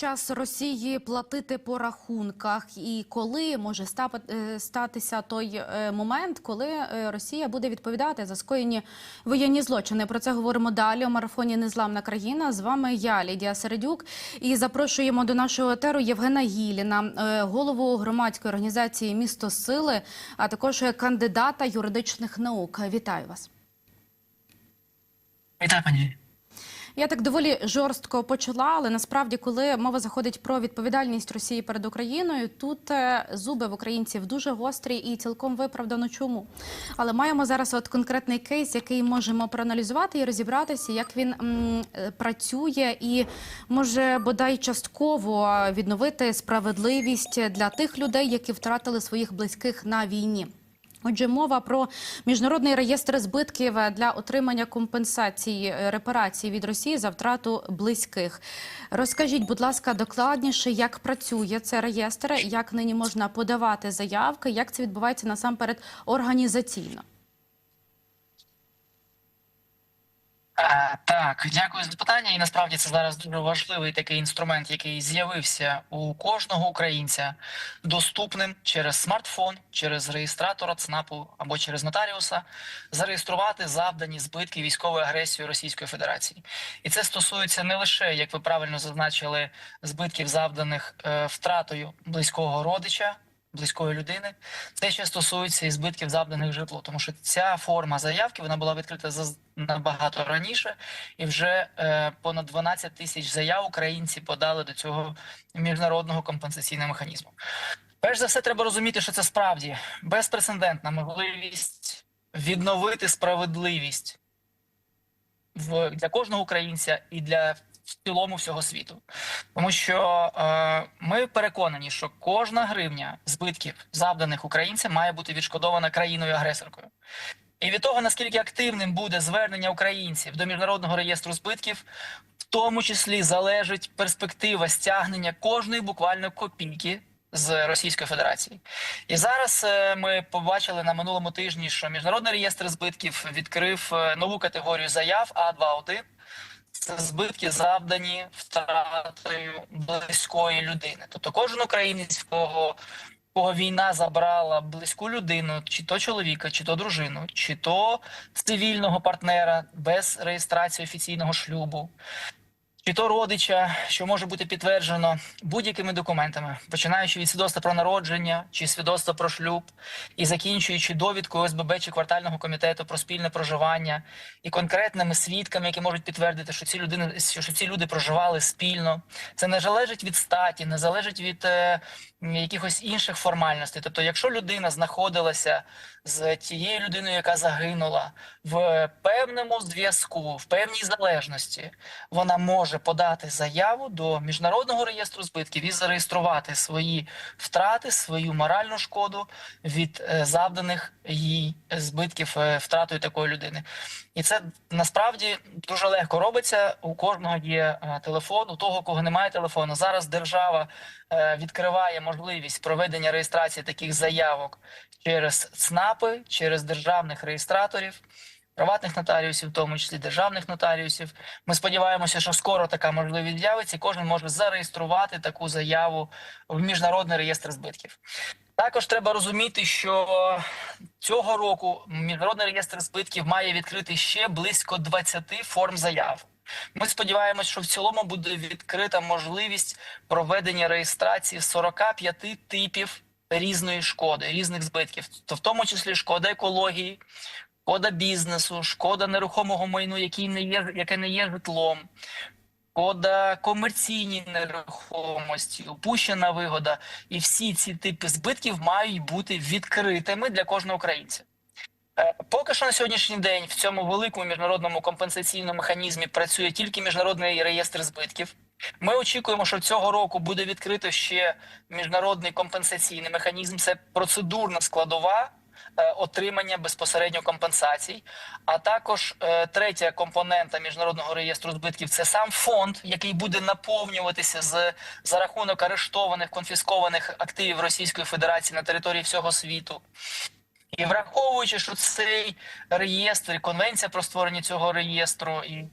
Час Росії платити по рахунках, і коли може е, статися той е, момент, коли е, Росія буде відповідати за скоєні воєнні злочини. Про це говоримо далі у марафоні Незламна країна. З вами я, Лідія Середюк, і запрошуємо до нашого етеру Євгена Гіліна, голову громадської організації Місто Сили, а також кандидата юридичних наук. Вітаю вас. Вітаю, пані. Я так доволі жорстко почала, але насправді, коли мова заходить про відповідальність Росії перед Україною, тут е, зуби в українців дуже гострі і цілком виправдано чому. Але маємо зараз от конкретний кейс, який можемо проаналізувати і розібратися, як він м, е, працює, і може бодай частково відновити справедливість для тих людей, які втратили своїх близьких на війні. Отже, мова про міжнародний реєстр збитків для отримання компенсації репарації від Росії за втрату близьких. Розкажіть, будь ласка, докладніше, як працює цей реєстр, як нині можна подавати заявки, як це відбувається насамперед організаційно. Так, дякую за питання. І насправді це зараз дуже важливий такий інструмент, який з'явився у кожного українця доступним через смартфон, через реєстратора ЦНАПу або через нотаріуса, зареєструвати завдані збитки військової агресії Російської Федерації. І це стосується не лише, як ви правильно зазначили, збитків завданих е, втратою близького родича. Близької людини це ще стосується і збитків завданих житлу, тому що ця форма заявки вона була відкрита за набагато раніше, і вже е, понад 12 тисяч заяв українці подали до цього міжнародного компенсаційного механізму. Перш за все, треба розуміти, що це справді безпрецедентна можливість відновити справедливість в для кожного українця і для в цілому всього світу, тому що е, ми переконані, що кожна гривня збитків, завданих українцям, має бути відшкодована країною агресоркою. І від того, наскільки активним буде звернення українців до міжнародного реєстру збитків, в тому числі залежить перспектива стягнення кожної буквально копійки з Російської Федерації. І зараз е, ми побачили на минулому тижні, що міжнародний реєстр збитків відкрив е, нову категорію заяв А21. Це збитки завдані втратою близької людини. Тобто кожен українець, кого, кого війна забрала близьку людину, чи то чоловіка, чи то дружину, чи то цивільного партнера без реєстрації офіційного шлюбу, чи то родича, що може бути підтверджено будь-якими документами, починаючи від свідоцтва про народження чи свідоцтва про шлюб, і закінчуючи довідкою ОСББ чи квартального комітету про спільне проживання, і конкретними свідками, які можуть підтвердити, що ці людини, що ці люди проживали спільно. Це не залежить від статі, не залежить від е, якихось інших формальностей. Тобто, якщо людина знаходилася з тією людиною, яка загинула в певному зв'язку, в певній залежності, вона може подати заяву до міжнародного реєстру збитків і зареєструвати свої втрати, свою моральну шкоду від е, завданих їй збитків е, втратою такої людини. І це насправді дуже легко робиться. У кожного є е, телефон, у того, кого немає телефону. Зараз держава відкриває можливість проведення реєстрації таких заявок через ЦНАПи, через державних реєстраторів. Приватних нотаріусів, в тому числі державних нотаріусів. Ми сподіваємося, що скоро така можливість з'явиться, кожен може зареєструвати таку заяву в міжнародний реєстр збитків. Також треба розуміти, що цього року міжнародний реєстр збитків має відкрити ще близько 20 форм заяв. Ми сподіваємося, що в цілому буде відкрита можливість проведення реєстрації 45 типів різної шкоди, різних збитків, то в тому числі шкода екології, шкода бізнесу, шкода нерухомого майну, який не є, яке не є житлом, шкода комерційній нерухомості, упущена вигода. І всі ці типи збитків мають бути відкритими для кожного українця. Е, Поки що на сьогоднішній день в цьому великому міжнародному компенсаційному механізмі працює тільки міжнародний реєстр збитків. Ми очікуємо, що цього року буде відкрито ще міжнародний компенсаційний механізм. Це процедурна складова отримання безпосередньо компенсацій. А також е, третя компонента міжнародного реєстру збитків це сам фонд, який буде наповнюватися з за рахунок арештованих конфіскованих активів Російської Федерації на території всього світу. І враховуючи, що цей реєстр, і конвенція про створення цього реєстру і е,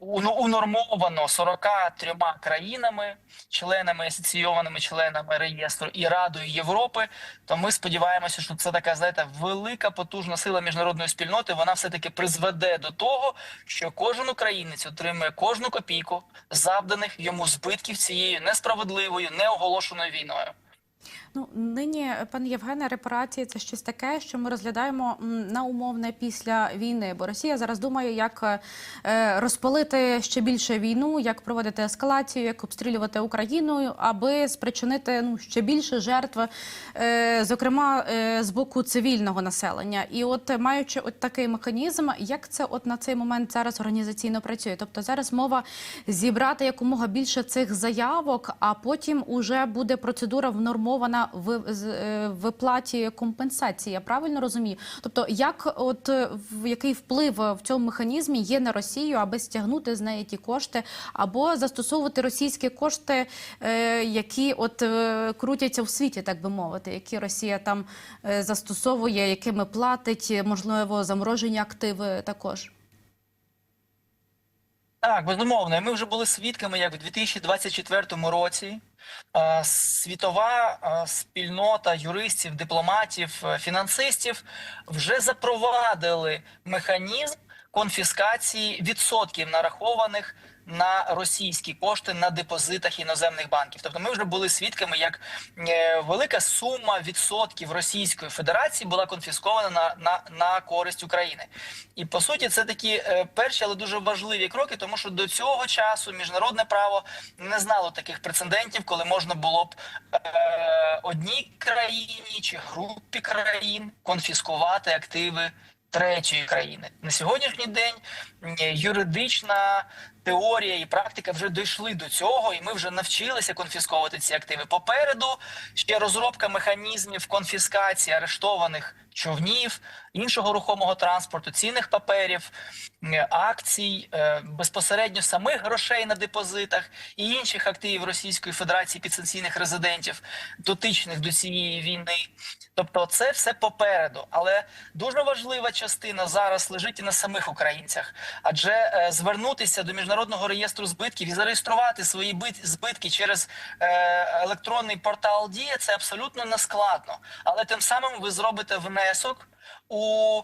унормовано 43 країнами, членами асоційованими членами реєстру і Радою Європи. То ми сподіваємося, що це така знаєте велика потужна сила міжнародної спільноти. Вона все таки призведе до того, що кожен українець отримує кожну копійку завданих йому збитків цією несправедливою, неоголошеною війною. Ну нині, пане Євгене, репарації це щось таке, що ми розглядаємо на умовне після війни. Бо Росія зараз думає, як е, розпалити ще більше війну, як проводити ескалацію, як обстрілювати Україну, аби спричинити ну ще більше жертв, е, зокрема е, з боку цивільного населення. І от маючи от такий механізм, як це от на цей момент зараз організаційно працює? Тобто зараз мова зібрати якомога більше цих заявок, а потім уже буде процедура в з- е, виплаті компенсації. Я правильно розумію? Тобто, як от е, в який вплив в цьому механізмі є на Росію, аби стягнути з неї ті кошти, або застосовувати російські кошти, е, які от е, крутяться в світі, так би мовити, які Росія там е, застосовує, якими платить, можливо, заморожені активи також. Так, безумовно. Ми вже були свідками, як в 2024 році світова спільнота юристів, дипломатів, е, фінансистів вже запровадили механізм конфіскації відсотків нарахованих на російські кошти на депозитах іноземних банків. Тобто ми вже були свідками, як е, велика сума відсотків Російської Федерації була конфіскована на, на, на користь України. І по суті, це такі е, перші, але дуже важливі кроки, тому що до цього часу міжнародне право не знало таких прецедентів, коли можна було б е, одній країні чи групі країн конфіскувати активи третьої країни. На сьогоднішній день юридична теорія і практика вже дійшли до цього, і ми вже навчилися конфісковувати ці активи. Попереду ще розробка механізмів конфіскації арештованих човнів, іншого рухомого транспорту, цінних паперів, акцій, е, безпосередньо самих грошей на депозитах і інших активів Російської Федерації підсанкційних резидентів, дотичних до цієї війни. Тобто, це все попереду, але дуже важлива частина зараз лежить і на самих українцях, адже е, звернутися до міжнародного реєстру збитків і зареєструвати свої бит- збитки через е, електронний портал Дія це абсолютно нескладно. Але тим самим ви зробите внесок у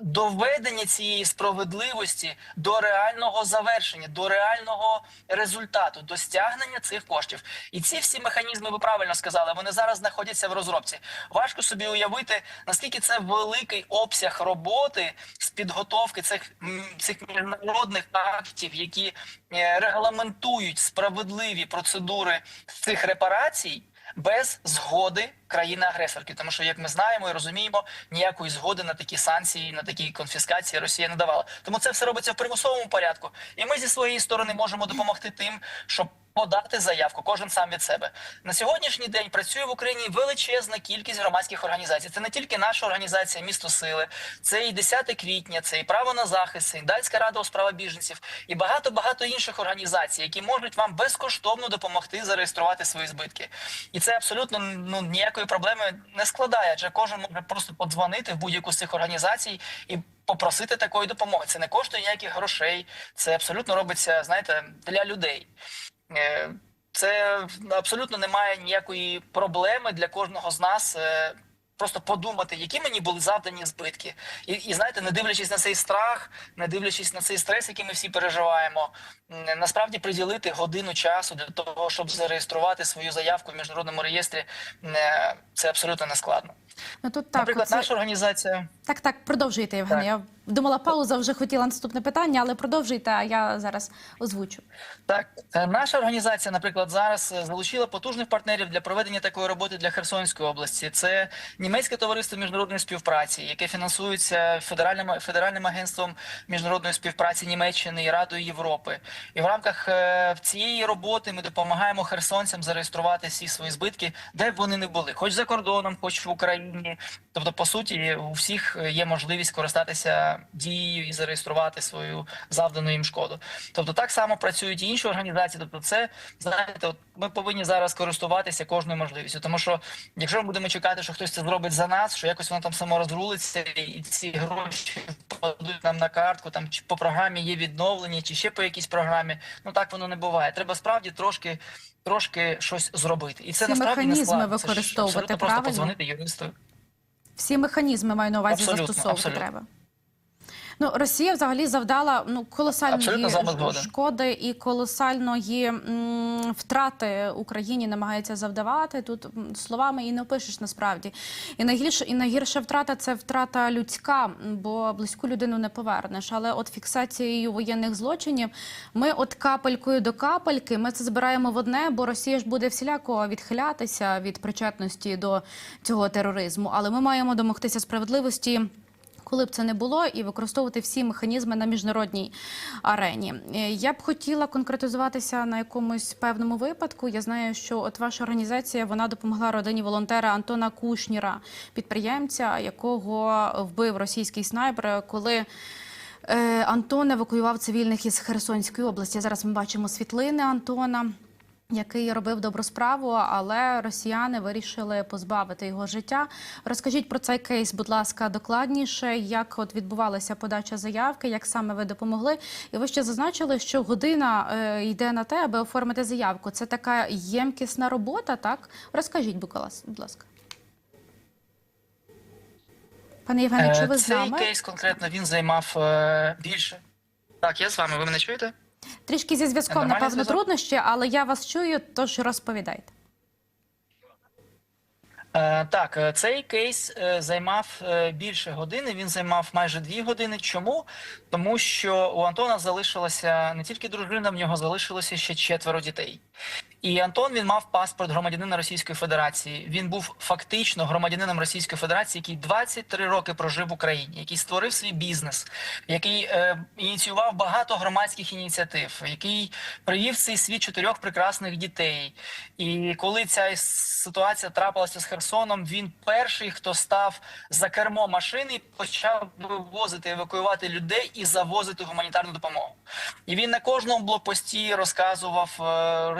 доведення цієї справедливості до реального завершення, до реального результату, до стягнення цих коштів. І ці всі механізми, ви правильно сказали, вони зараз знаходяться в розробці. Важко собі уявити, наскільки це великий обсяг роботи з підготовки цих, цих міжнародних актів, які е, регламентують справедливі процедури цих репарацій. Без згоди країни-агресорки, тому що, як ми знаємо і розуміємо, ніякої згоди на такі санкції, на такі конфіскації Росія не давала. Тому це все робиться в примусовому порядку, і ми зі своєї сторони можемо допомогти тим, щоб подати заявку, кожен сам від себе. На сьогоднішній день працює в Україні величезна кількість громадських організацій. Це не тільки наша організація Місто Сили, це і 10 квітня, це і право на захист, це і Дальська рада у справах біженців, і багато багато інших організацій, які можуть вам безкоштовно допомогти зареєструвати свої збитки. І це абсолютно ну ніякої проблеми не складає, адже кожен може просто подзвонити в будь-яку з цих організацій і. Попросити такої допомоги. Це не коштує ніяких грошей. Це абсолютно робиться, знаєте, для людей. Е, Це абсолютно немає ніякої проблеми для кожного з нас. Просто подумати, які мені були завдані збитки, і, і знаєте, не дивлячись на цей страх, не дивлячись на цей стрес, який ми всі переживаємо, насправді приділити годину часу для того, щоб зареєструвати свою заявку в міжнародному реєстрі, е, це абсолютно не складно. Ну тут так, Наприклад, оце- наша організація. так, так, продовжуйте, Євген. Я думала, пауза вже хотіла наступне питання, але продовжуйте, а я зараз озвучу. Так, е, наша організація, наприклад, зараз е, залучила потужних партнерів для проведення такої роботи для Херсонської області. Це німецьке товариство міжнародної співпраці, яке фінансується федеральним федеральним агентством міжнародної співпраці Німеччини і Радою Європи. І в рамках е, цієї роботи ми допомагаємо херсонцям зареєструвати всі свої збитки, де б вони не були, хоч за кордоном, хоч в Україні. Тобто, по суті, у всіх є можливість користатися дією і зареєструвати свою завдану їм шкоду. Тобто, так само працюють і інші організації. Тобто, це знаєте, от ми повинні зараз користуватися кожною можливістю. Тому що якщо ми будемо чекати, що хтось це зробить за нас, що якось воно там само розрулиться, і ці гроші попадуть нам на картку, там чи по програмі є відновлення, чи ще по якійсь програмі. Ну так воно не буває. Треба справді трошки. Трошки щось зробити, і це Всі насправді не. Це ж використовувати абсолютно просто подзвонити юристу. Всі механізми маю на увазі Абсолютно, застосовувати абсолютно. треба. Ну, Росія взагалі завдала ну колосальної шкоди і колосальної м, втрати Україні намагається завдавати. Тут словами і не опишеш насправді. І найгірше, і найгірша втрата це втрата людська, бо близьку людину не повернеш. Але от фіксацією воєнних злочинів ми от капелькою до капельки ми це збираємо в одне, бо Росія ж буде всіляко відхилятися від причетності до цього тероризму. Але ми маємо домогтися справедливості. Коли б це не було, і використовувати всі механізми на міжнародній арені. Е, Я б хотіла конкретизуватися на якомусь певному випадку. Я знаю, що от ваша організація вона допомогла родині волонтера Антона Кушніра, підприємця, якого вбив російський снайпер, коли. е, Антон евакуював цивільних із Херсонської області. Зараз ми бачимо світлини Антона який робив добру справу, але росіяни вирішили позбавити його життя. Розкажіть про цей кейс, будь ласка, докладніше, як от відбувалася подача заявки, як саме ви допомогли. І ви ще зазначили, що година е, йде на те, аби оформити заявку. Це така ємкісна робота, так? Розкажіть, будь будь ласка. Пане Євгене, чи Е, ви з Цей кейс конкретно він займав е, більше. Так, я з вами. Ви мене чуєте? Трішки зі зв'язком, напевно, зв'язок? труднощі, але я вас чую, тож розповідайте. Е, так, е, цей кейс е, займав е, більше години. Він займав майже дві години. Чому? Тому що у Антона залишилася не тільки дружина, в нього залишилося ще четверо дітей. І Антон він мав паспорт громадянина Російської Федерації. Він був фактично громадянином Російської Федерації, який 23 роки прожив в Україні, який створив свій бізнес, який е, ініціював багато громадських ініціатив, який привів цей світ чотирьох прекрасних дітей. І коли ця ситуація трапилася з Херсоном, він перший, хто став за кермо машини, почав вивозити, евакуювати людей і завозити гуманітарну допомогу. І він на кожному блокпості розказував е,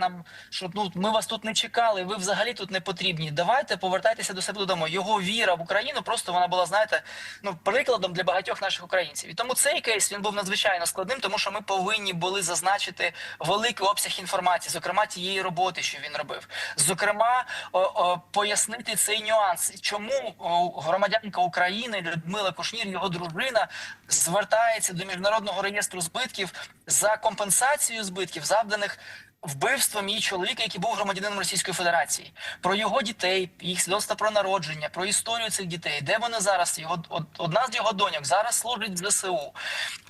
росіянам, що ну ми вас тут не чекали, ви взагалі тут не потрібні. Давайте повертайтеся до себе додому. Його віра в Україну просто вона була, знаєте, ну прикладом для багатьох наших українців. І тому цей кейс він був надзвичайно складним, тому що ми повинні були зазначити великий обсяг інформації, зокрема тієї роботи, що він робив. Зокрема, о, о, пояснити цей нюанс, чому громадянка України Людмила Кушнір, його дружина, звертається до міжнародного реєстру збитків за компенсацію збитків, завданих вбивством її чоловіка, який був громадянином Російської Федерації, про його дітей, їх свідоцтва про народження, про історію цих дітей, де вони зараз. Його одна з його доньок зараз служить в ЗСУ,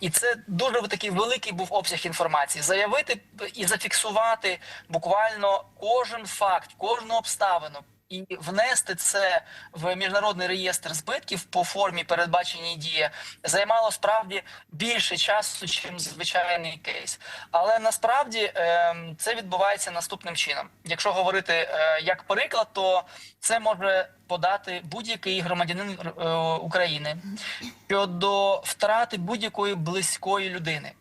і це дуже такий великий був обсяг інформації. Заявити і зафіксувати буквально кожен факт, кожну обставину. І внести це в міжнародний реєстр збитків по формі передбаченій дії займало справді більше часу, ніж звичайний кейс. Але насправді ем, це відбувається наступним чином. Якщо говорити е, як приклад, то це може подати будь-який громадянин е, України щодо втрати будь-якої близької людини,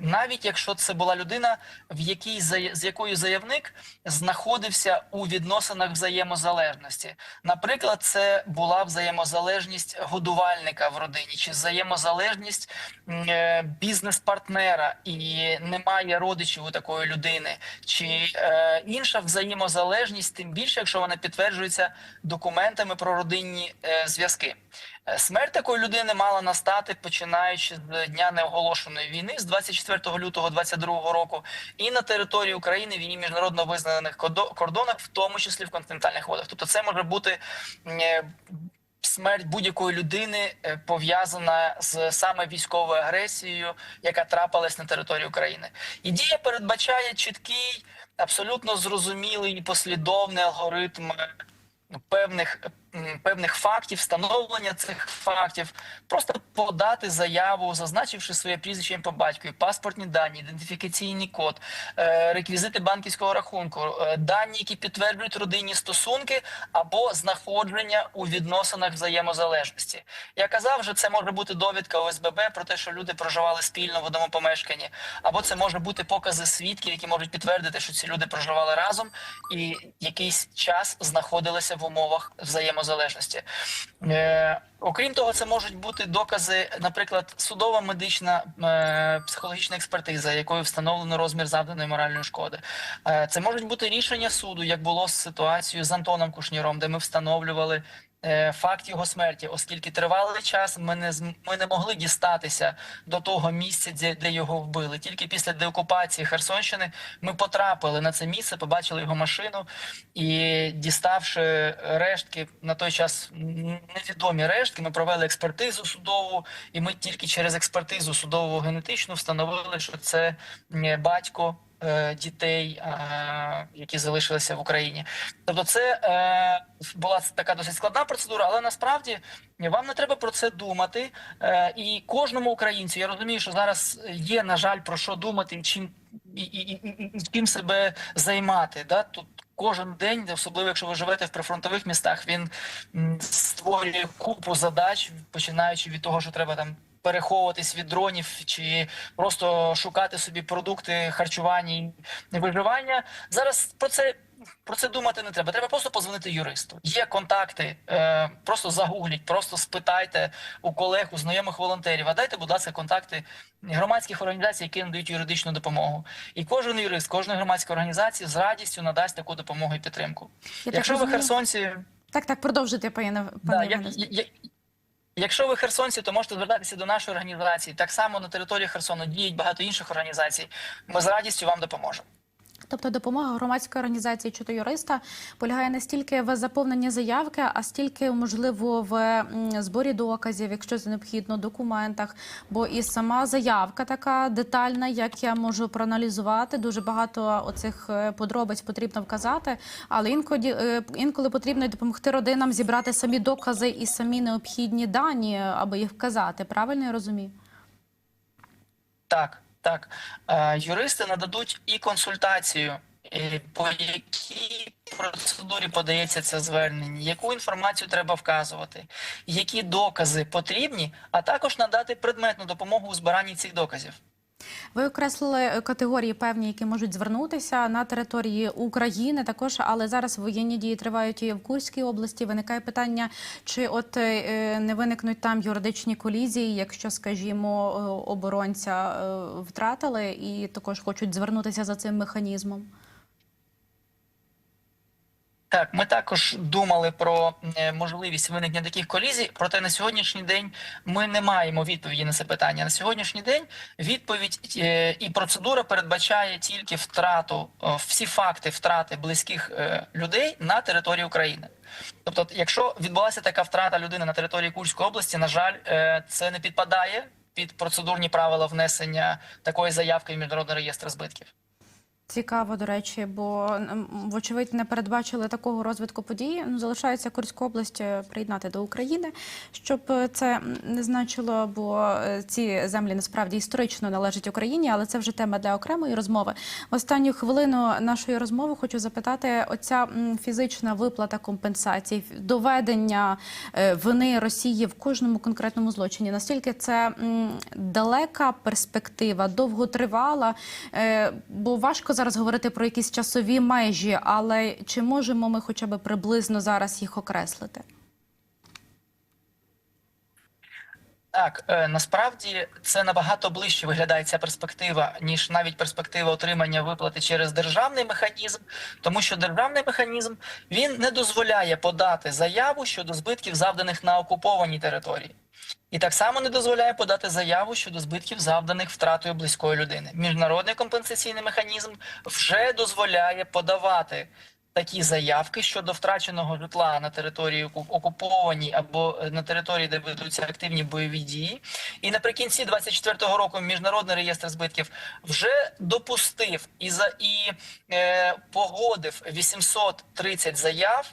навіть якщо це була людина, в якій з якою заявник знаходився у відносинах взаємозалежності. Наприклад, це була взаємозалежність годувальника в родині, чи взаємозалежність е, бізнес-партнера, і немає родичів у такої людини, чи е, інша взаємозалежність, тим більше, якщо вона підтверджується документами про родинні е, зв'язки. Е, Смерть такої людини мала настати починаючи з дня неоголошеної війни з 24 лютого 22 року, і на території України в її міжнародно визнаних кордонах, в тому числі в континентальних водах. Тобто, це може бути е, смерть будь-якої людини е, пов'язана з саме військовою агресією, яка трапилась на території України. І дія передбачає чіткий, абсолютно зрозумілий і послідовний алгоритм певних певних фактів, встановлення цих фактів, просто подати заяву, зазначивши своє прізвище по батькові, паспортні дані, ідентифікаційний код, е, реквізити банківського рахунку, е, дані, які підтверджують родинні стосунки або знаходження у відносинах взаємозалежності. Я казав, що це може бути довідка ОСББ про те, що люди проживали спільно в одному помешканні, або це може бути покази свідків, які можуть підтвердити, що ці люди проживали разом і якийсь час знаходилися в умовах взаємозалежності. Е, окрім того, це можуть бути докази, наприклад, судова медична е, психологічна експертиза, якою встановлено розмір завданої моральної шкоди. Е, це можуть бути рішення суду, як було з ситуацією з Антоном Кушніром, де ми встановлювали. Е, Факт його смерті, оскільки тривалий час ми не ми не могли дістатися до того місця, де, де його вбили. Тільки після деокупації Херсонщини ми потрапили на це місце, побачили його машину і діставши рештки на той час невідомі рештки, ми провели експертизу судову, і ми тільки через експертизу судову генетичну встановили, що це батько. Е, Дітей, е, які залишилися в Україні, тобто, це е, була така досить складна процедура, але насправді вам не треба про це думати. І кожному українцю я розумію, що зараз є, на жаль, про що думати чим і, чим себе займати. Да? Тут кожен день, особливо якщо ви живете в прифронтових містах, він створює купу задач, починаючи від того, що треба там. Переховуватись від дронів чи просто шукати собі продукти харчування і виживання. Зараз про це про це думати не треба. Треба просто позвонити юристу. Є контакти, е, просто загугліть, просто спитайте у колег, у знайомих волонтерів. А дайте, будь ласка, контакти громадських організацій, які надають юридичну допомогу. І кожен юрист, кожна громадська організація з радістю надасть таку допомогу і підтримку. Я так Якщо ви розумію- херсонці, Так, так, продовжуйте, пане да, пане як, Євгене. я- я- Якщо ви херсонці, то можете звертатися до нашої організації. Так само на території Херсону діють багато інших організацій. Ми з радістю вам допоможемо. Тобто допомога громадської організації чи то юриста полягає не стільки в заповненні заявки, а стільки можливо в зборі доказів, якщо це необхідно, документах. Бо і сама заявка така детальна, як я можу проаналізувати. Дуже багато оцих е, подробиць потрібно вказати, але інколи, е, інколи потрібно допомогти родинам зібрати самі докази і самі необхідні дані, аби їх вказати. Правильно я розумію? Так, так. Е, юристи нададуть і консультацію, е, по якій процедурі подається це звернення, яку інформацію треба вказувати, які докази потрібні, а також надати предметну допомогу у збиранні цих доказів. Ви окреслили категорії певні, які можуть звернутися на території України також, але зараз воєнні дії тривають і в Курській області. Виникає питання, чи от е, не виникнуть там юридичні колізії, якщо, скажімо, е, оборонця е, втратили і також хочуть звернутися за цим механізмом. Так, ми також думали про е, можливість виникнення таких колізій, проте на сьогоднішній день ми не маємо відповіді на це питання. На сьогоднішній день відповідь е, і процедура передбачає тільки втрату, е, всі факти втрати близьких людей на території України. Тобто, якщо відбулася така втрата людини на території Курської області, на жаль, це не підпадає під процедурні правила внесення такої заявки в міжнародний реєстр збитків. Цікаво, до речі, бо вочевидь не передбачили такого розвитку подій. Ну, залишається Курську область е, приєднати до України, щоб е, це не значило, бо е, ці землі насправді історично належать Україні, але це вже тема для окремої розмови. В останню хвилину нашої розмови хочу запитати: оця фізична виплата компенсацій, доведення вини Росії в кожному конкретному злочині. Настільки це далека перспектива, довготривала, бо важко зараз говорити про якісь часові межі, але чи можемо ми хоча б приблизно зараз їх окреслити? Так, е, насправді це набагато ближче виглядає ця перспектива, ніж навіть перспектива отримання виплати через державний механізм, тому що державний механізм він не дозволяє подати заяву щодо збитків, завданих на окупованій території. І так само не дозволяє подати заяву щодо збитків, завданих втратою близької людини. Міжнародний компенсаційний механізм вже дозволяє подавати такі заявки щодо втраченого житла на території оку- окупованій або е, на території, де ведуться активні бойові дії. І наприкінці 24-го року міжнародний реєстр збитків вже допустив і за і е, погодив 830 заяв.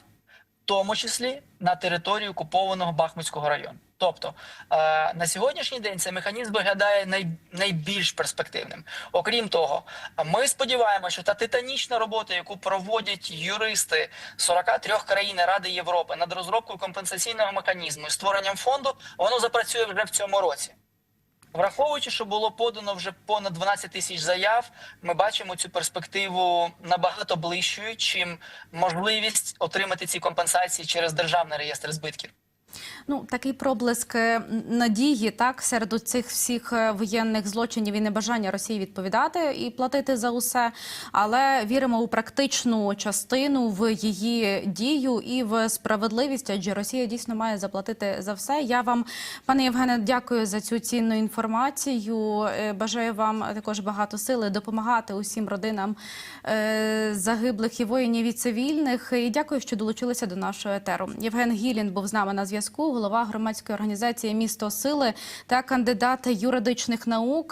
в тому числі на території окупованого Бахмутського району. Тобто е, на сьогоднішній день цей механізм виглядає най, найбільш перспективним. Окрім того, ми сподіваємося, що та титанічна робота, яку проводять юристи 43 країн Ради Європи над розробкою компенсаційного механізму і створенням фонду, воно запрацює вже в цьому році. Враховуючи, що було подано вже понад 12 тисяч заяв, ми бачимо цю перспективу набагато ближчою, чим можливість отримати ці компенсації через державний реєстр збитків. Ну, такий проблиск е, надії, так, серед цих всіх е, воєнних злочинів і небажання Росії відповідати і платити за усе. Але віримо у практичну частину в її дію і в справедливість, адже Росія дійсно має заплатити за все. Я вам, пане Євгене, дякую за цю цінну інформацію. Е, Бажаю вам також багато сили допомагати усім родинам загиблих і воїнів і цивільних. І дякую, що долучилися до нашого етеру. Євген Гілін був з нами на зв'язку, голова громадської організації Місто Сили та кандидат юридичних наук.